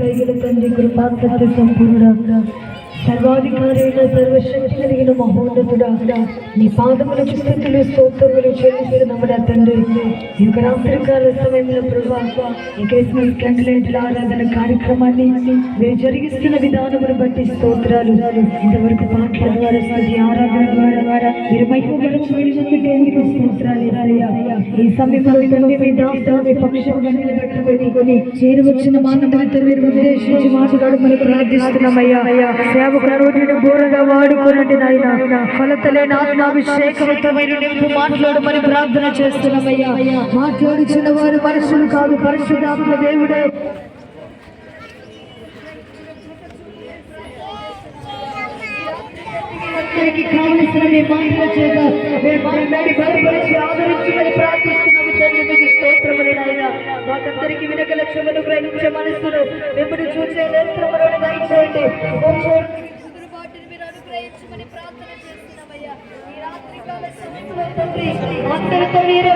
దయగల తండ్రి కృపా సంపూర్ణ సర్వాధికారైన సర్వశక్తి కలిగిన మహోన్నతుడా నీ పాదములకు స్థుతులు స్తోత్రములు చెల్లిస్తున్నామడా తండ్రి ఈ యొక్క రాత్రికాల సమయంలో ప్రభావ ఈ క్రిస్మస్ క్యాండిలైట్ల ఆరాధన కార్యక్రమాన్ని మీరు జరిగిస్తున్న విధానమును బట్టి స్తోత్రాలు ఇంతవరకు పాటల ద్వారా ఆరాధన ద్వారా ద్వారా మీరు ఈ సమయంలో చేరువచ్చిన మానవులతో మీరు ఉద్దేశించి ప్రార్థిస్తున్నామయ్యా. బోరగా వాడుకున్నట్టు నాయన. ఫలతలేని ఆత్మాభిషేకంతో మీరు నింపు ప్రార్థన చేస్తున్నామయ్యా. మాట్లాడుచున్న వారు మనుషులు కాదు పరిశుద్ధాత్మ దేవుడే. అందరికీ కావలసిన మీ మాటల చేత మేము మాట్లాడి బలపరిచి ఆదరించమని ప్రార్థిస్తున్నాము తండ్రి మీకు స్తోత్రములు నాయన మాకందరికి వినగల క్షమను గ్రహించే మనసును మిమ్మల్ని చూసే నేత్రములను దయచేయండి ప్రార్థన చేస్తున్నామయ్యా ఈ రాత్రికాల సమయంలో తండ్రి అందరితో మీరు